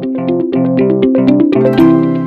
Música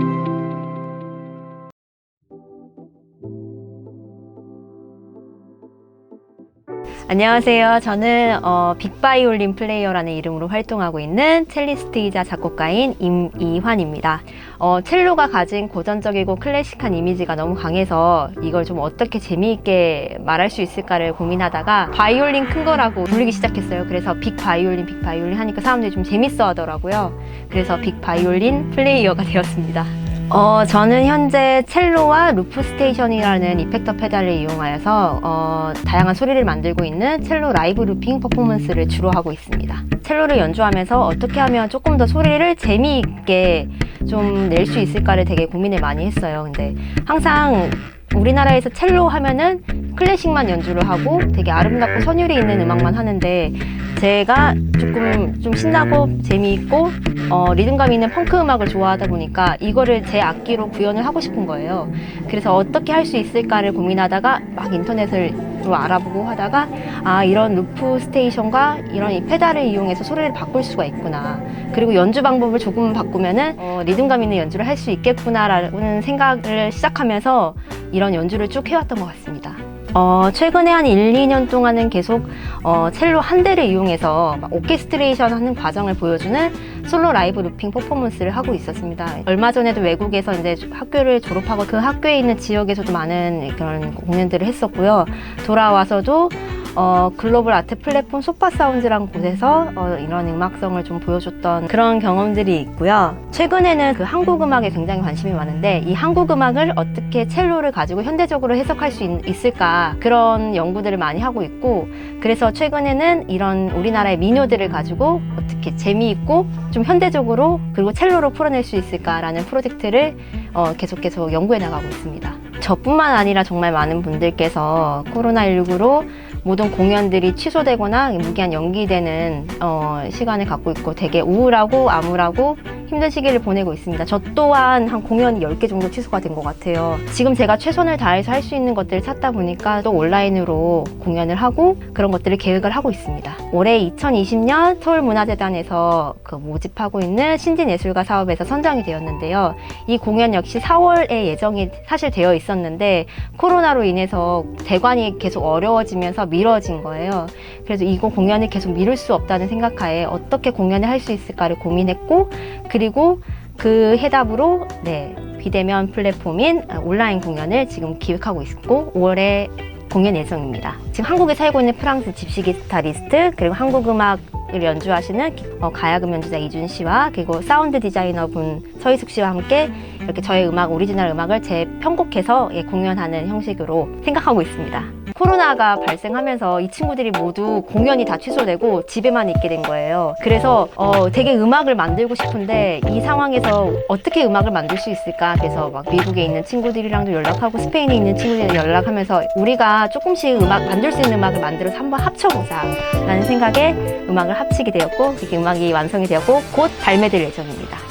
안녕하세요. 저는 어, 빅바이올린 플레이어라는 이름으로 활동하고 있는 첼리스트이자 작곡가인 임이환입니다. 어, 첼로가 가진 고전적이고 클래식한 이미지가 너무 강해서 이걸 좀 어떻게 재미있게 말할 수 있을까를 고민하다가 바이올린 큰 거라고 부르기 시작했어요. 그래서 빅바이올린, 빅바이올린 하니까 사람들이 좀 재밌어 하더라고요. 그래서 빅바이올린 플레이어가 되었습니다. 어, 저는 현재 첼로와 루프 스테이션이라는 이펙터 페달을 이용하여서 어, 다양한 소리를 만들고 있는 첼로 라이브 루핑 퍼포먼스를 주로 하고 있습니다. 첼로를 연주하면서 어떻게 하면 조금 더 소리를 재미있게 좀 낼 수 있을까를 되게 고민을 많이 했어요. 근데 항상 우리나라에서 첼로 하면은 클래식만 연주를 하고 되게 아름답고 선율이 있는 음악만 하는데 제가 조금 좀 신나고 재미있고 어, 리듬감 있는 펑크 음악을 좋아하다 보니까 이거를 제 악기로 구현을 하고 싶은 거예요. 그래서 어떻게 할 수 있을까를 고민하다가 막 인터넷으로 알아보고 하다가 아 이런 루프 스테이션과 이런 이 페달을 이용해서 소리를 바꿀 수가 있구나. 그리고 연주 방법을 조금 바꾸면은 어, 리듬감 있는 연주를 할 수 있겠구나라는 생각을 시작하면서 이런 연주를 쭉 해왔던 것 같습니다. 어, 최근에 한 1, 2년 동안은 계속 어, 첼로 한 대를 이용해서 막 오케스트레이션 하는 과정을 보여주는 솔로 라이브 루핑 퍼포먼스를 하고 있었습니다. 얼마 전에도 외국에서 이제 학교를 졸업하고 그 학교에 있는 지역에서도 많은 그런 공연들을 했었고요. 돌아와서도 어, 글로벌 아트 플랫폼 소파 사운즈라는 곳에서 어, 이런 음악성을 좀 보여줬던 그런 경험들이 있고요. 최근에는 그 한국 음악에 굉장히 관심이 많은데 이 한국 음악을 어떻게 첼로를 가지고 현대적으로 해석할 수 있, 을까 그런 연구들을 많이 하고 있고 그래서 최근에는 이런 우리나라의 민요들을 가지고 어떻게 재미있고 좀 현대적으로 그리고 첼로로 풀어낼 수 있을까라는 프로젝트를 어, 계속 계속 연구해 나가고 있습니다. 저뿐만 아니라 정말 많은 분들께서 코로나19로 모든 공연들이 취소되거나 무기한 연기되는 어, 시간을 갖고 있고 되게 우울하고 암울하고 힘든 시기를 보내고 있습니다. 저 또한 한 공연이 10개 정도 취소가 된 것 같아요. 지금 제가 최선을 다해서 할 수 있는 것들을 찾다 보니까 또 온라인으로 공연을 하고 그런 것들을 계획을 하고 있습니다. 올해 2020년 서울문화재단에서 그 모집하고 있는 신진예술가 사업에서 선정이 되었는데요. 이 공연 역시 4월에 예정이 사실 되어 있었는데 코로나로 인해서 대관이 계속 어려워지면서 미뤄진 거예요. 그래서 이거 공연을 계속 미룰 수 없다는 생각하에 어떻게 공연을 할 수 있을까를 고민했고 그리고 그 해답으로 네 비대면 플랫폼인 온라인 공연을 지금 기획하고 있고 5월에 공연 예정입니다. 지금 한국에 살고 있는 프랑스 집시 기타리스트 그리고 한국 음악 을 연주하시는 어, 가야금 연주자 이준 씨와 그리고 사운드 디자이너 분 서희숙 씨와 함께 이렇게 저의 음악 오리지널 음악을 재편곡해서 예, 공연하는 형식으로 생각하고 있습니다. 코로나가 발생하면서 이 친구들이 모두 공연이 다 취소되고 집에만 있게 된 거예요. 그래서 어, 되게 음악을 만들고 싶은데 이 상황에서 어떻게 음악을 만들 수 있을까? 그래서 막 미국에 있는 친구들이랑도 연락하고 스페인에 있는 친구들이랑 연락하면서 우리가 조금씩 음악 만들 수 있는 음악을 만들어서 한번 합쳐보자 라는 생각에 음악을 합치게 되었고 이렇게 음악이 완성이 되었고 곧 발매될 예정입니다.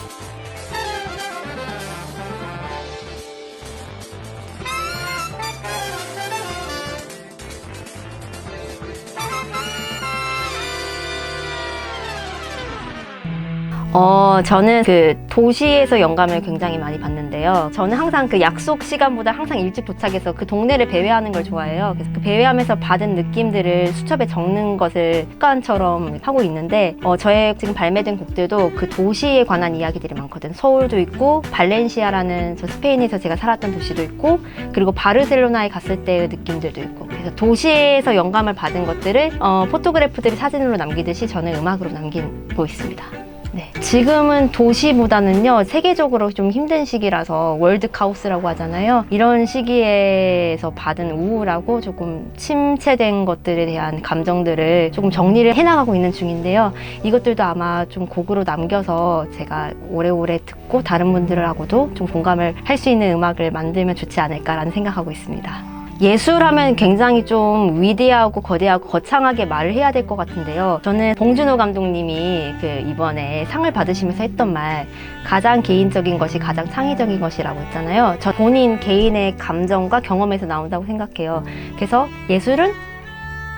어, 저는 그 도시에서 영감을 굉장히 많이 받는데요. 저는 항상 그 약속 시간보다 항상 일찍 도착해서 그 동네를 배회하는 걸 좋아해요. 그래서 그 배회하면서 받은 느낌들을 수첩에 적는 것을 습관처럼 하고 있는데, 어, 저의 지금 발매된 곡들도 그 도시에 관한 이야기들이 많거든. 서울도 있고, 발렌시아라는 저 스페인에서 제가 살았던 도시도 있고, 그리고 바르셀로나에 갔을 때의 느낌들도 있고, 그래서 도시에서 영감을 받은 것들을 어, 포토그래프들이 사진으로 남기듯이 저는 음악으로 남기고 있습니다. 네. 지금은 도시보다는요, 세계적으로 좀 힘든 시기라서 월드 카오스라고 하잖아요. 이런 시기에서 받은 우울하고 조금 침체된 것들에 대한 감정들을 조금 정리를 해나가고 있는 중인데요. 이것들도 아마 좀 곡으로 남겨서 제가 오래오래 듣고 다른 분들하고도 좀 공감을 할 수 있는 음악을 만들면 좋지 않을까라는 생각하고 있습니다. 예술하면 굉장히 좀 위대하고 거대하고 거창하게 말을 해야 될 것 같은데요. 저는 봉준호 감독님이 그 이번에 상을 받으시면서 했던 말, 가장 개인적인 것이 가장 창의적인 것이라고 했잖아요. 저 본인 개인의 감정과 경험에서 나온다고 생각해요. 그래서 예술은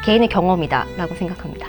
개인의 경험이다라고 생각합니다.